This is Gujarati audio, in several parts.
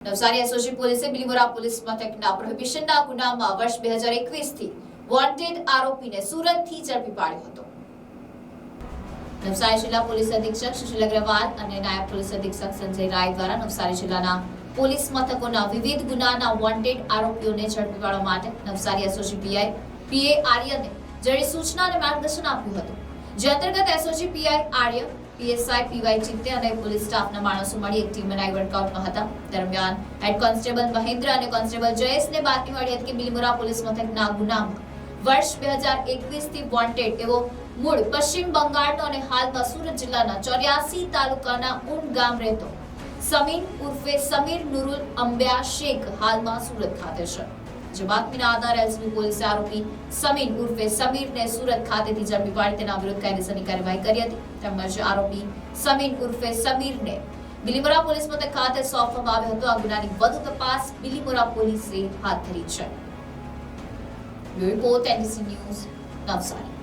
નવસારી એસઓજી પોલીસે બિલીમોરા પોલીસ મથકના પ્રોહિબિશનના ગુનામાં વર્ષ બે હજાર એકવીસથી વોન્ટેડ આરોપીને સુરતથી ઝડપી પાડ્યો હતો. નવસારી જિલ્લા પોલીસ અધિક્ષક સુશીલ અગ્રવાલ અને નાયબ પોલીસ અધિક્ષક સંજય રાય દ્વારા નવસારી જિલ્લાના પોલીસ મથકોના વિવિધ ગુનાના વોન્ટેડ આરોપીઓને ઝડપી પાડવા માટે નવસારી એસઓજી પીઆઈ પીએ આર્યને જરી સૂચના અને માર્ગદર્શન આપ્યું હતું. જે અંતર્ગત એસઓજી પીઆઈ આર્ય પીએસઆઈ પીવાય ચિત્તે અને પોલીસ સ્ટાફના માણસો મળી એક ટીમ બનાવી વર્કઆઉટમાં હતા. દરમિયાન હેડ કોન્સ્ટેબલ મહેન્દ્ર અને કોન્સ્ટેબલ જયેશને બાતમી મળી હતી કે બિલીમોરા પોલીસ મથકના ગુનામાં વર્ષ બે હજાર એકવીસથી વોન્ટેડ એવો મૂળ પશ્ચિમ બંગાળનો અને હાલમાં સુરત જિલ્લાના ચોર્યાસી તાલુકાના ઉન ગામ રહેતો સમીર ઉર્ફે સમીર નુરુલ અંબ્યા શેખ હાલમાં સુરત ખાતે છે. જે બાતમીના આધારે પોલીસે આરોપી સમીર ઉર્ફે સમીરને સુરત ખાતેથી ઝડપી પાડી તેના વિરુદ્ધ કાયદેસરની કાર્યવાહી કરી હતી. તેમજ આરોપી સમીર ઉર્ફે સમીરને બિલીમોરા પોલીસ મથક ખાતે સોંપવામાં આવ્યો હતો. આ ગુનાની વધુ તપાસ બિલીમોરા પોલીસે હાથ ધરી છે. Report, NDC news, Navsari.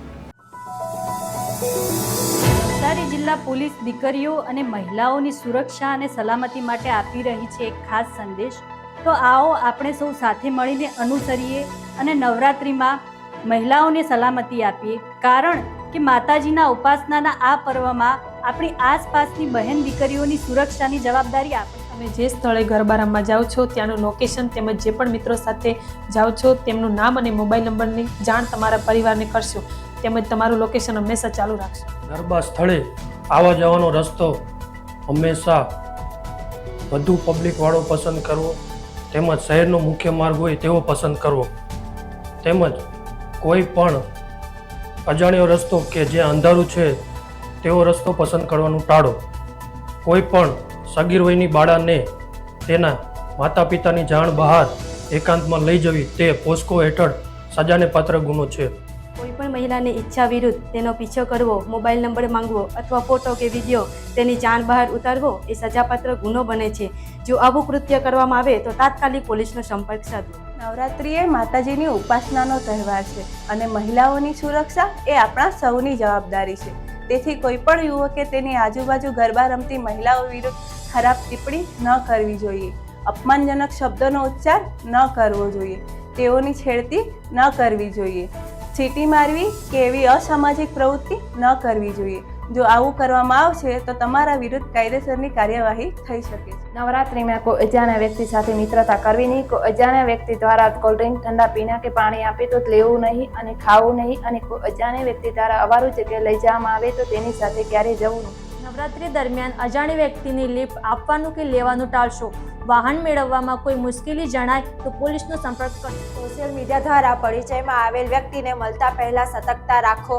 Navsari જિલ્લા પોલીસ દીકરીઓ અને મહિલાઓની સુરક્ષા અને સલામતી માટે આપી રહી છે એક ખાસ સંદેશ. તો આવો આપણે સૌ સાથે મળીને અનુસરીએ અને નવરાત્રિમાં મહિલાઓને સલામતી આપીએ. કારણ કે માતાજીના ઉપાસનાના આ પર્વમાં આપણી આસપાસની બહેન દીકરીઓની સુરક્ષાની જવાબદારી આપણે તમે જે સ્થળે ગરબા રમવા જાઓ છો ત્યાંનું લોકેશન તેમજ જે પણ મિત્રો સાથે જાઓ છો તેમનું નામ અને મોબાઈલ નંબરની જાણ તમારા પરિવારને કરશો. તેમજ તમારું લોકેશન હંમેશા ચાલુ રાખશો. ગરબા સ્થળે આવવા જવાનો રસ્તો હંમેશા વધુ પબ્લિકવાળો પસંદ કરવો. તેમજ શહેરનો મુખ્ય માર્ગ હોય તેવો પસંદ કરવો. તેમજ કોઈ પણ અજાણ્યો રસ્તો કે જે અંધારું છે, તેવો રસ્તો પસંદ કરવાનું ટાળો. કોઈ પણ સગીર વયની બાળાને તેના માતા પિતાની જાણ બહાર એકાંતમાં લઈ જવી તે પોસ્કો હેઠળ સજાને પાત્ર ગુનો છે. પણ મહિલાની ઈચ્છા વિરુદ્ધ તેનો પીછો કરવો, મોબાઈલ નંબર માંગવો અથવા ફોટો કે વીડિયો તેની જાણ બહાર ઉતારવો એ સજાપાત્ર ગુનો બને છે. જો આવું કૃત્ય કરવામાં આવે તો તાત્કાલિક પોલીસનો સંપર્ક સાધવો. નવરાત્રિ એ માતાજીની ઉપાસનાનો તહેવાર છે અને મહિલાઓની સુરક્ષા એ આપણા સૌની જવાબદારી છે. તેથી કોઈ પણ યુવકે તેની આજુબાજુ ગરબા રમતી મહિલાઓ વિરુદ્ધ ખરાબ ટિપ્પણી ન કરવી જોઈએ. અપમાનજનક શબ્દોનો ઉચ્ચાર ન કરવો જોઈએ. તેઓની છેડતી ન કરવી જોઈએ. ચીટી મારવી કે એવી અસામાજિક પ્રવૃત્તિ ન કરવી જોઈએ. જો આવું કરવામાં આવશે તો તમારા વિરુદ્ધ કાયદેસરની કાર્યવાહી થઈ શકે છે. નવરાત્રિમાં કોઈ અજાણ્યા વ્યક્તિ સાથે મિત્રતા કરવી નહીં. કોઈ અજાણ્યા વ્યક્તિ દ્વારા કોલ્ડ ડ્રિંક ઠંડા પીણા કે પાણી આપે તો લેવું નહીં અને ખાવું નહીં અને કોઈ અજાણ્યા વ્યક્તિ દ્વારા અવારું જગ્યાએ લઈ જવામાં આવે તો તેની સાથે ક્યારેય જવું નહીં. નવરાત્રી દરમિયાન અજાણી વ્યક્તિની લિફ્ટ આપવાનું કે લેવાનું ટાળશો? વાહન મેળવવામાં કોઈ મુશ્કેલી જણાય તો પોલીસનો સંપર્ક કરો. સોશિયલ મીડિયા દ્વારા પરિચયમાં આવેલ વ્યક્તિને મળતા પહેલા સતર્કતા રાખો.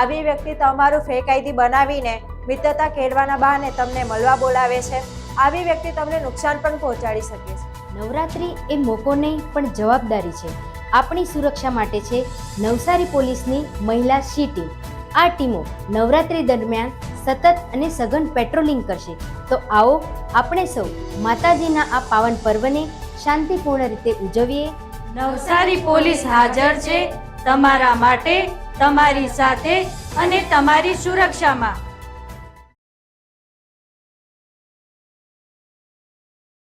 આવી વ્યક્તિ તમારું ફેક આઈડી બનાવીને મિત્રતા કેળવાના બહાને તમને મળવા બોલાવે છે. આવી વ્યક્તિ તમને નુકસાન પણ પહોંચાડી શકે છે. નવરાત્રિ એ મોકો નહીં પણ જવાબદારી છે. આપણી સુરક્ષા માટે છે નવસારી પોલીસની મહિલા સી ટીમ. આ ટીમો નવરાત્રિ દરમિયાન સતત અને સઘન પેટ્રોલિંગ કરશે. તો આવો આપણે સૌ માતાજીના આ પાવન પર્વને શાંતિપૂર્ણ રીતે ઉજવીએ. નવસારી પોલીસ હાજર છે તમારા માટે, તમારી સાથે અને તમારી સુરક્ષામાં.